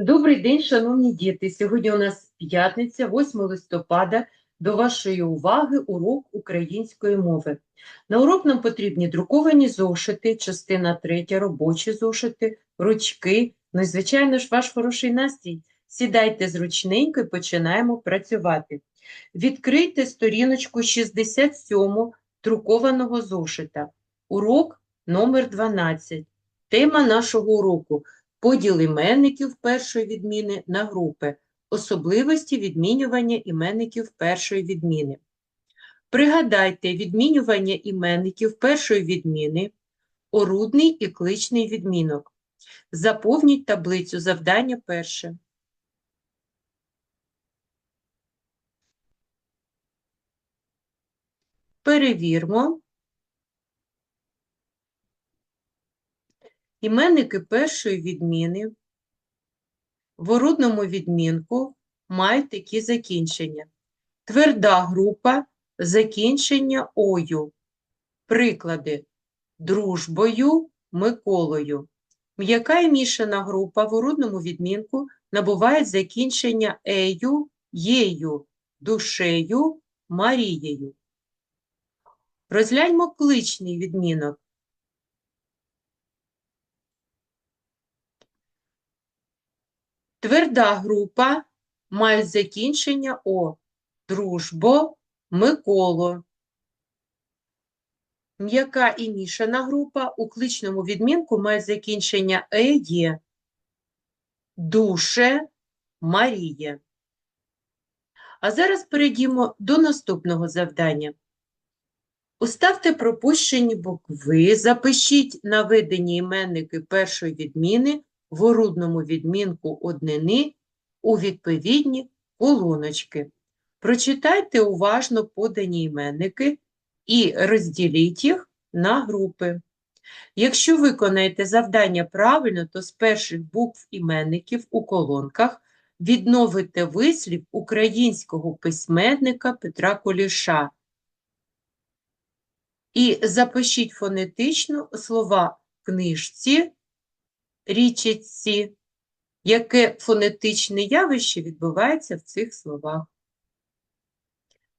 Добрий день, шановні діти. Сьогодні у нас п'ятниця, 8 листопада. До вашої уваги урок української мови. На урок нам потрібні друковані зошити, частина третя, робочі зошити, ручки. Ну і, звичайно ж, ваш хороший настрій. Сідайте зручненько і починаємо працювати. Відкрийте сторіночку 67 друкованого зошита. Урок номер 12. Тема нашого уроку Поділ іменників першої відміни на групи. Особливості відмінювання іменників першої відміни. Пригадайте відмінювання іменників першої відміни, орудний і кличний відмінок. Заповніть таблицю завдання перше. Перевірмо. Іменники першої відміни в орудному відмінку мають такі закінчення. Тверда група закінчення ою. Приклади дружбою, Миколою. М'яка і мішана група в орудному відмінку набувають закінчення ею, єю, душею, Марією. Розгляньмо кличний відмінок. Тверда група має закінчення О. Дружбо, Миколо. М'яка і мішана група у кличному відмінку має закінчення Е-Є. Душе, Марія. А зараз перейдімо до наступного завдання. Уставте пропущені букви, запишіть наведені іменники першої відміни в орудному відмінку однини у відповідні колоночки. Прочитайте уважно подані іменники і розділіть їх на групи. Якщо виконаєте завдання правильно, то з перших букв іменників у колонках відновите вислів українського письменника Петра Коліша. І запишіть фонетично слова книжці, річці, яке фонетичне явище відбувається в цих словах.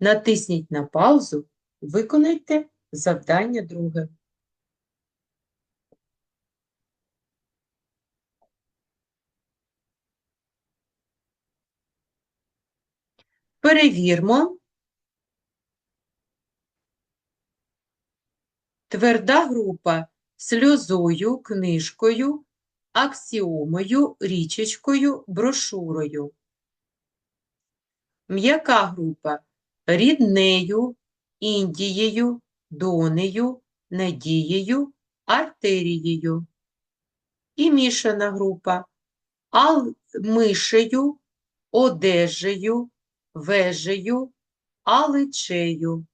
Натисніть на паузу, виконайте завдання друге. Перевірмо. Тверда група сльозою, книжкою, аксіомою, річечкою, брошурою. М'яка група ріднею, індією, донею, надією, артерією. І мішана група ал мишею, одежею, вежею, аличею.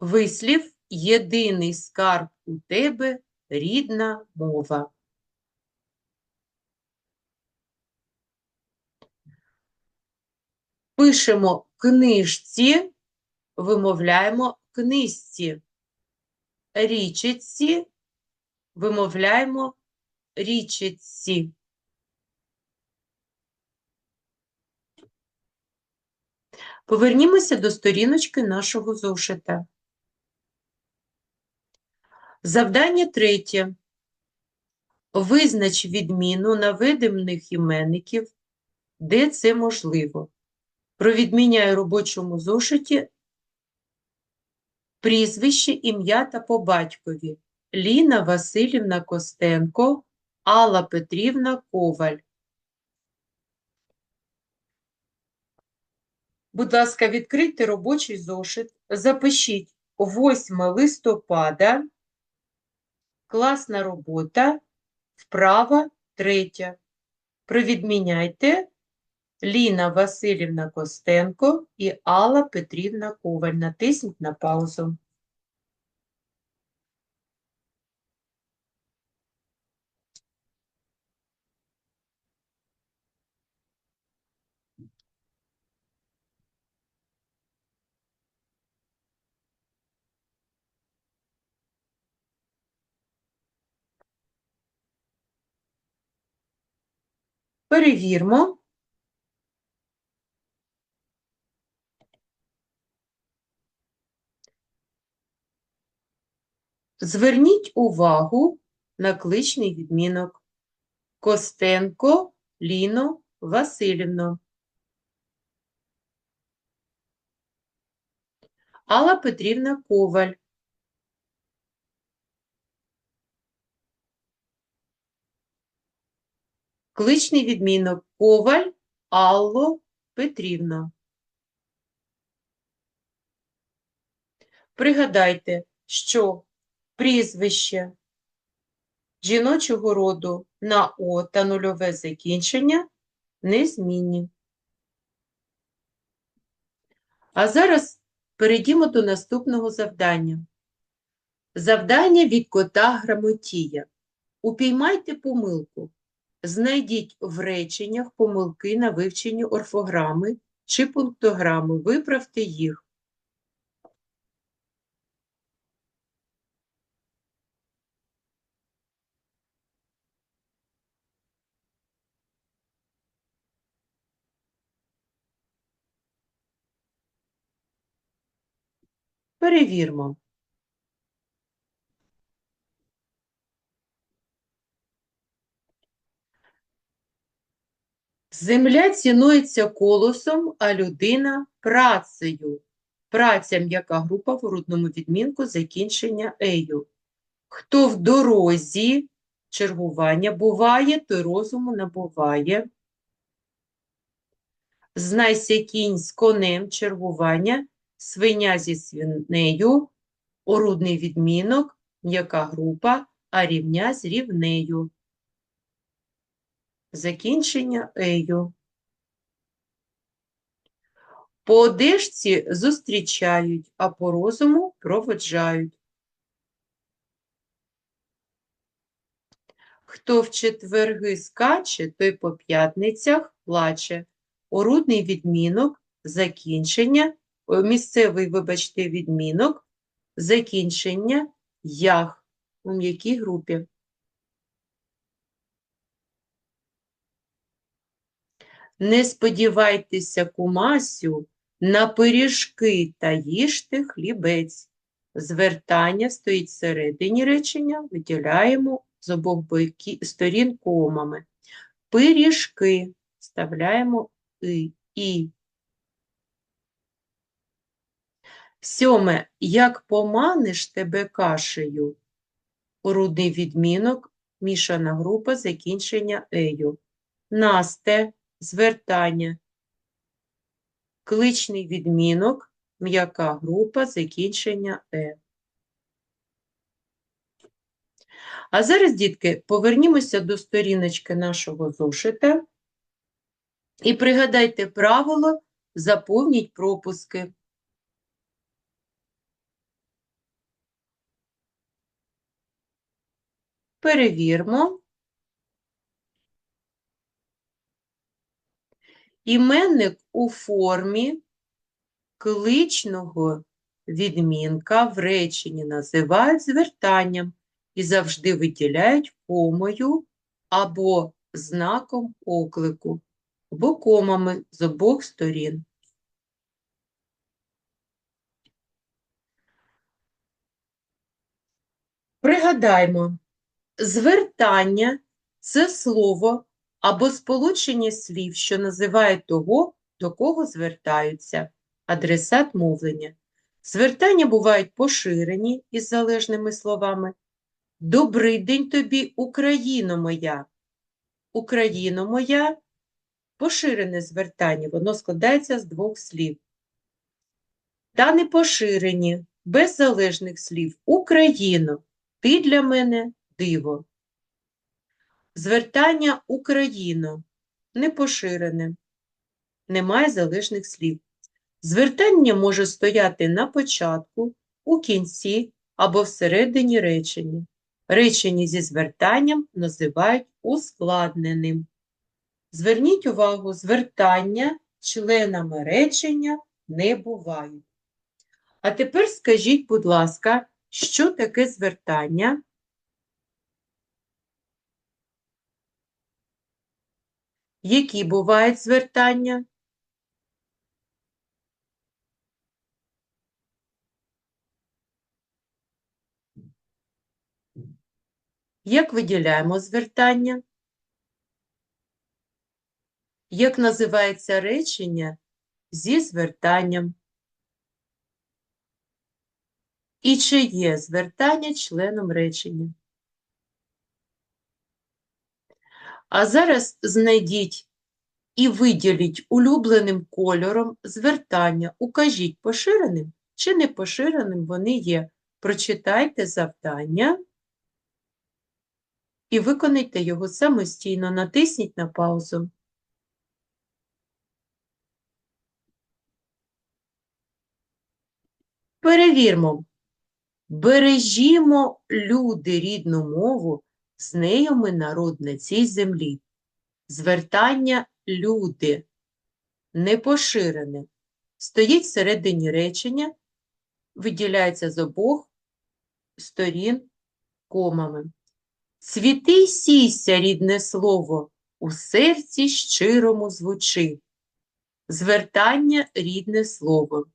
Вислів єдиний скарб у тебе рідна мова. Пишемо книжці, вимовляємо книжці. Річиці, вимовляємо річиці. Повернімося до сторіночки нашого зошита. Завдання третє. Визнач відміну наведених іменників, де це можливо. Провідміняй робочому зошиті прізвище, ім'я та по батькові. Ліна Васильівна Костенко, Алла Петрівна Коваль. Будь ласка, відкрийте робочий зошит, запишіть 8 листопада, класна робота, вправа третя. Провідміняйте Ліна Васильівна Костенко і Алла Петрівна Коваль. Натисніть на паузу. Перевірмо. Зверніть увагу на кличний відмінок. Костенко Ліно Васильівно. Алла Петрівна Коваль. Кличний відмінок Коваль Алло Петрівна. Пригадайте, що прізвище жіночого роду на О та нульове закінчення незмінні. А зараз перейдімо до наступного завдання. Завдання від кота Грамотія. Упіймайте помилку. Знайдіть в реченнях помилки на вивченні орфограми чи пунктограми. Виправте їх. Перевірмо. Земля цінується колосом, а людина працею. Праця м'яка група в грудному відмінку закінчення ею. Хто в дорозі чергування буває, той розуму набуває. Знайся кінь з конем чергування, свиня зі свинею, орудний відмінок, м'яка група, а рівня з рівнею. Закінчення ею. По одежці зустрічають, а по розуму проводжають. Хто в четверги скаче, той по п'ятницях плаче. Орудний відмінок, закінчення, місцевий, вибачте, відмінок, закінчення, ях у м'якій групі. Не сподівайтеся, кумасю, на пиріжки та їжте хлібець. Звертання стоїть всередині речення, виділяємо з обох сторін комами. Пиріжки вставляємо і. і. Сьоме, як поманиш тебе кашею? Рудний відмінок, мішана група, закінчення ею. Насте, звертання. Кличний відмінок, м'яка група, закінчення е. А зараз, дітки, повернімося до сторіночки нашого зошита і пригадайте правило «Заповніть пропуски». Перевірмо. Іменник у формі кличного відмінка в реченні називають звертанням і завжди виділяють комою або знаком оклику, або комами з обох сторін. Пригадаймо, звертання це слово або сполучення слів, що називають того, до кого звертаються, адресат мовлення. Звертання бувають поширені із залежними словами. Добрий день тобі, Україно моя. Україно моя поширене звертання, воно складається з двох слів. Та не поширені, без залежних слів. Україно, ти для мене диво. Звертання Україно не поширене, немає залежних слів. Звертання може стояти на початку, у кінці або всередині речення. Речення зі звертанням називають ускладненим. Зверніть увагу, звертання членами речення не бувають. А тепер скажіть, будь ласка, що таке звертання? Які бувають звертання? Як виділяємо звертання? Як називається речення зі звертанням? І чи є звертання членом речення? А зараз знайдіть і виділіть улюбленим кольором звертання. Укажіть, поширеним чи непоширеним вони є. Прочитайте завдання і виконайте його самостійно. Натисніть на паузу. Перевірмо. Бережімо люди рідну мову, з нею ми народ на цій землі. Звертання люди непоширене. Стоїть всередині речення, виділяється з обох сторін комами. Цвіти сійся, рідне слово, у серці щирому звучи. Звертання рідне слово.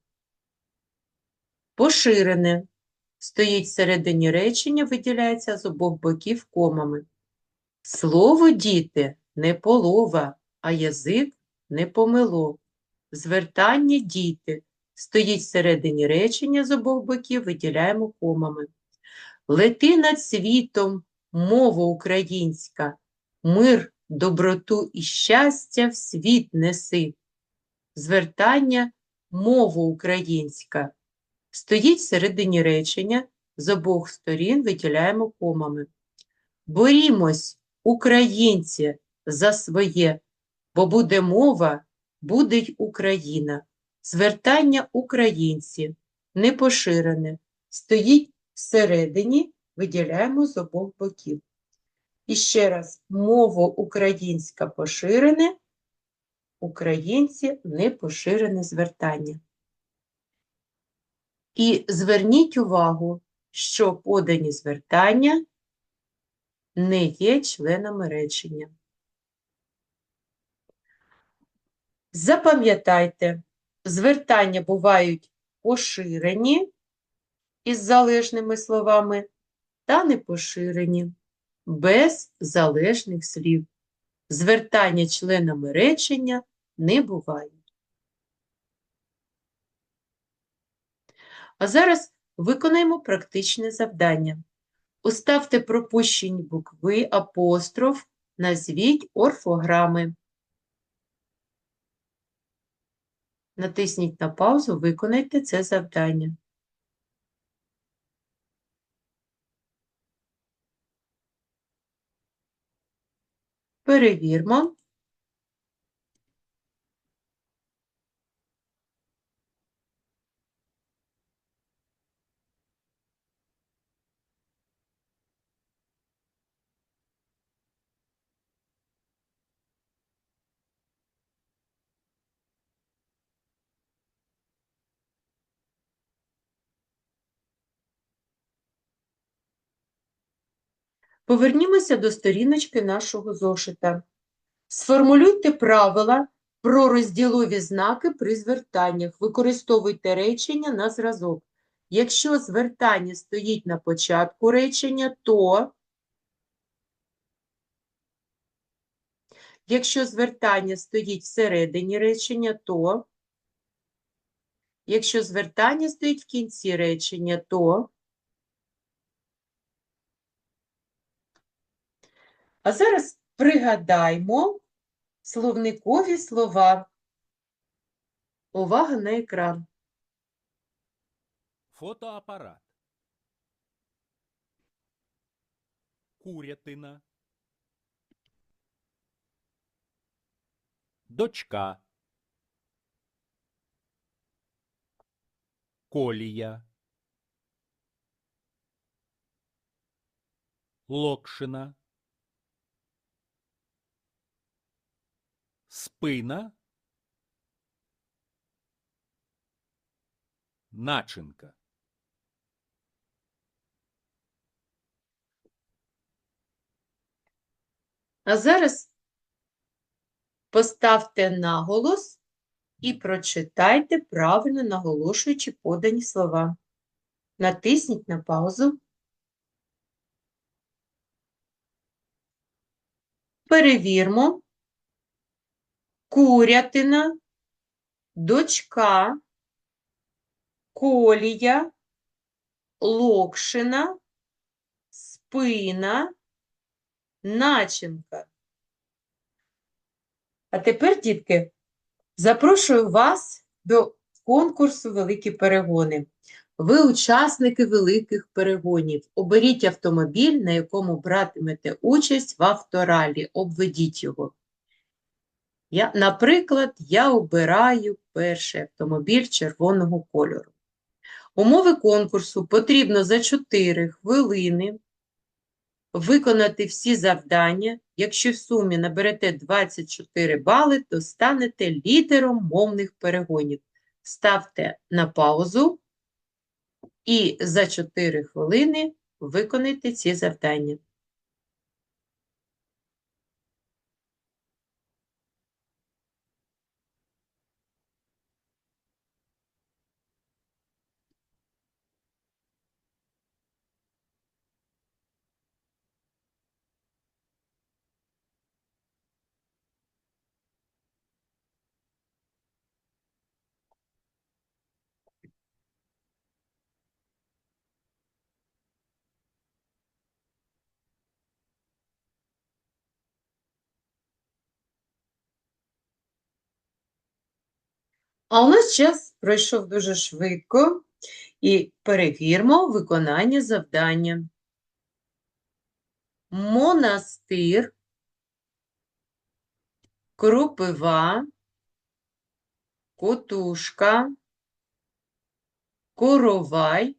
Поширене. Стоїть всередині речення, виділяється з обох боків комами. Слово, діти, не полова, а язик не помило. Звертання діти. Стоїть всередині речення з обох боків, виділяємо комами. Лети над світом, мова українська, мир, доброту і щастя в світ неси. Звертання мова українська. Стоїть всередині речення, з обох сторін виділяємо комами. Борімось, українці, за своє, бо буде мова, буде й Україна. Звертання українці, непоширене, стоїть всередині, виділяємо з обох боків. І ще раз, мова українська поширене, українці непоширене звертання. І зверніть увагу, що подані звертання не є членами речення. Запам'ятайте, звертання бувають поширені із залежними словами та непоширені без залежних слів. Звертання членами речення не буває. А зараз виконаємо практичне завдання. Уставте пропущені букви, апостроф, назвіть орфограми. Натисніть на паузу, виконайте це завдання. Перевірмо. Повернімося до сторіночки нашого зошита. Сформулюйте правила про розділові знаки при звертаннях. Використовуйте речення на зразок. Якщо звертання стоїть на початку речення, то якщо звертання стоїть всередині речення, то якщо звертання стоїть в кінці речення, то А зараз пригадаймо словникові слова. Увага на екран. Фотоапарат. Курятина. Дочка. Колія. Локшина. Спина. Начинка. А зараз Поставте наголос і прочитайте правильно наголошуючи подані слова. Натисніть на паузу. Перевірмо. Курятина, дочка, колія, локшина, спина, начинка. А тепер, дітки, запрошую вас до конкурсу Великі перегони. Ви учасники великих перегонів. Оберіть автомобіль, на якому братимете участь в авторалі. Обведіть його. Я, наприклад, я обираю перший автомобіль червоного кольору. Умови конкурсу потрібно за 4 хвилини виконати всі завдання. Якщо в сумі наберете 24 бали, то станете лідером мовних перегонів. Ставте на паузу і за 4 хвилини виконайте ці завдання. А у нас час пройшов дуже швидко, і перевірмо виконання завдання. Монастир, кропива, котушка, коровай,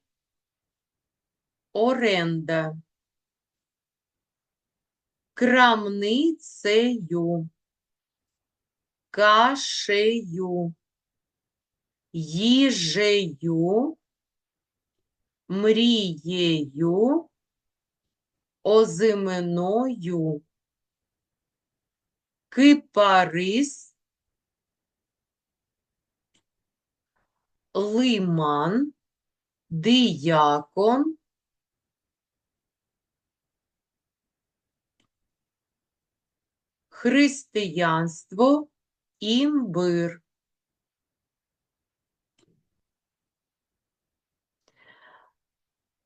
оренда. Крамницею, кашею їжею, мрією, озиминою, кипарис, лиман, диякон, християнство, імбир.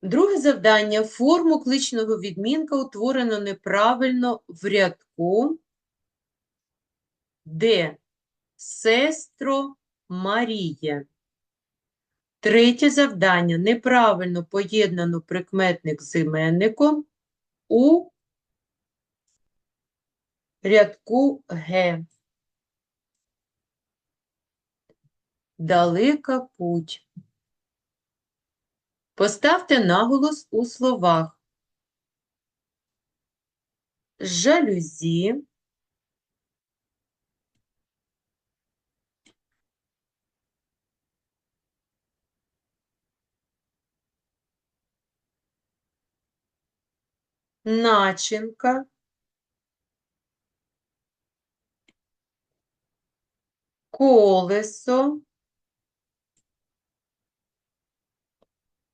Друге завдання. Форму кличного відмінка утворено неправильно в рядку, де сестро Марія. Третє завдання. Неправильно поєднано прикметник з іменником у рядку Г. Далека путь. Поставте наголос у словах. Жалюзі, начинка, колесо,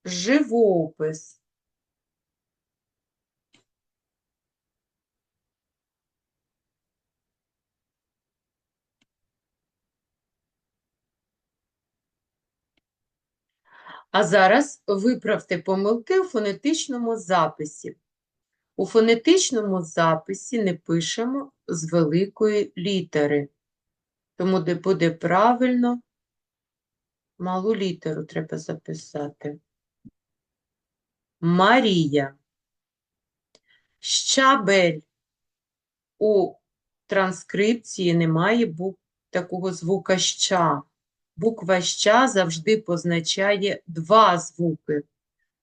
живопис. А зараз виправте помилки у фонетичному записі. У фонетичному записі не пишемо з великої літери. Тому де буде правильно, малу літеру треба записати. Марія. Щабель. У транскрипції немає бук... такого звука ща. Буква ща завжди позначає два звуки.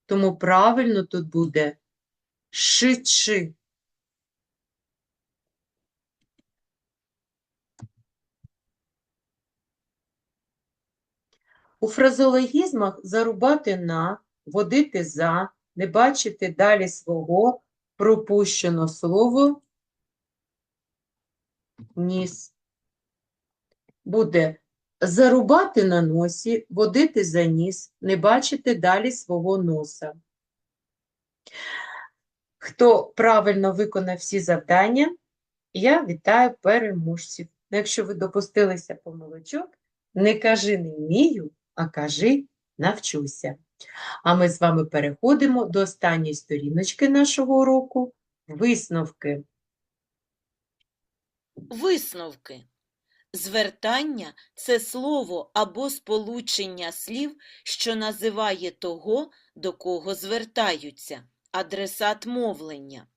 Тому правильно тут буде шичи. У фразологізмах зарубати на, водити за, не бачити далі свого, пропущено слово ніс. буде зарубати на носі, водити за ніс, не бачити далі свого носа. Хто правильно виконав всі завдання, я вітаю переможців. Ну, Якщо ви допустилися помилочок, не кажи не вмію, а кажи навчуся. А ми з вами переходимо до останньої сторіночки нашого уроку – висновки. Висновки. Звертання – це слово або сполучення слів, що називає того, до кого звертаються, адресат мовлення.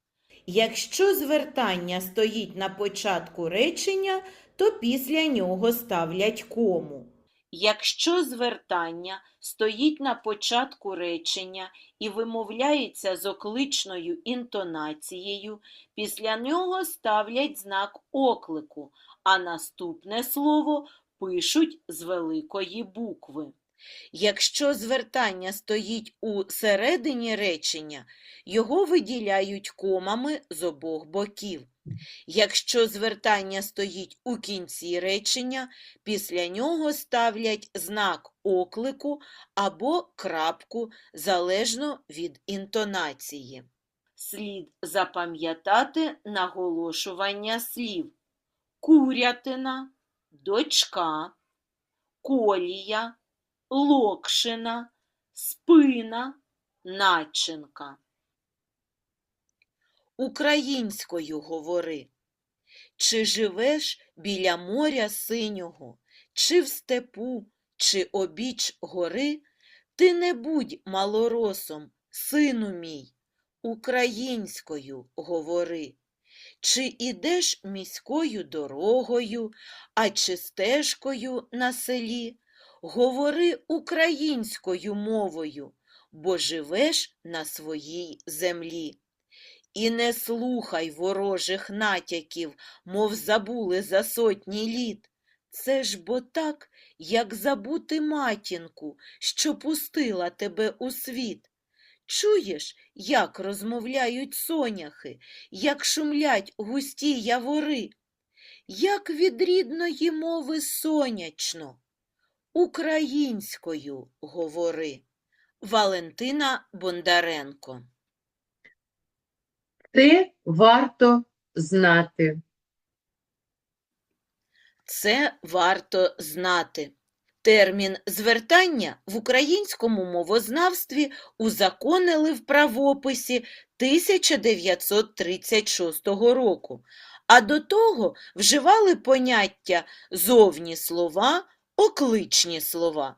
Якщо звертання стоїть на початку речення, то після нього ставлять кому. Якщо звертання стоїть на початку речення і вимовляється з окличною інтонацією, після нього ставлять знак оклику, а наступне слово пишуть з великої букви. Якщо звертання стоїть у середині речення, його виділяють комами з обох боків. Якщо звертання стоїть у кінці речення, після нього ставлять знак оклику або крапку залежно від інтонації. Слід запам'ятати наголошування слів курятина, дочка, колія, локшина, спина, начинка. Українською говори. Чи живеш біля моря синього, чи в степу, чи обіч гори, ти не будь малоросом, сину мій, українською говори. Чи ідеш міською дорогою, а чи стежкою на селі, говори українською мовою, бо живеш на своїй землі. І не слухай ворожих натяків, мов забули за сотні літ. Це ж бо так, як забути матінку, що пустила тебе у світ. Чуєш, як розмовляють соняхи, як шумлять густі явори, як від рідної мови сонячно, українською говори. Валентина Бондаренко Це варто знати. Це варто знати. Термін звертання в українському мовознавстві узаконили в правописі 1936 року, а до того вживали поняття зовні слова, окличні слова.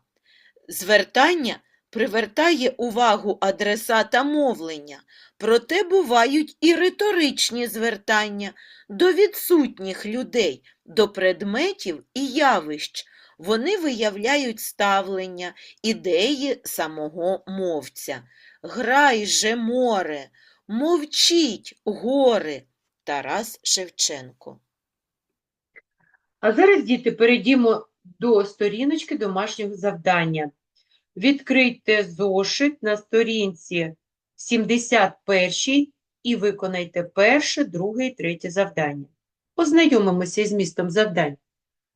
Звертання привертає увагу адресата мовлення, проте бувають і риторичні звертання до відсутніх людей, до предметів і явищ. Вони виявляють ставлення, ідеї самого мовця. Грай же море, мовчіть гори. Тарас Шевченко. А зараз, діти, перейдімо до сторіночки домашнього завдання. Відкрийте зошит на сторінці 71 і виконайте перше, друге і третє завдання. Познайомимося із містом завдань.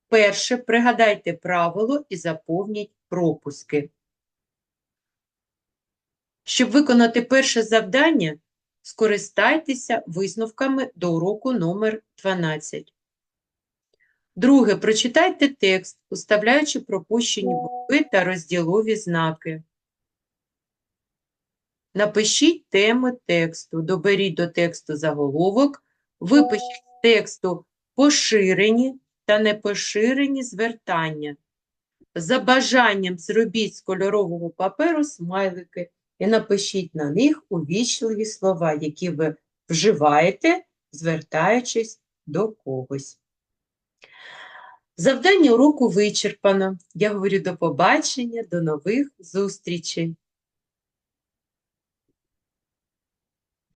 Перше, пригадайте правило і заповніть пропуски. Щоб виконати перше завдання, скористайтеся висновками до уроку номер 12. Друге, прочитайте текст, уставляючи пропущені букви та розділові знаки. Напишіть теми тексту, доберіть до тексту заголовок, випишіть з тексту поширені та непоширені звертання. За бажанням зробіть з кольорового паперу смайлики і напишіть на них увічливі слова, які ви вживаєте, звертаючись до когось. Завдання уроку вичерпано. Я говорю до побачення, до нових зустрічей.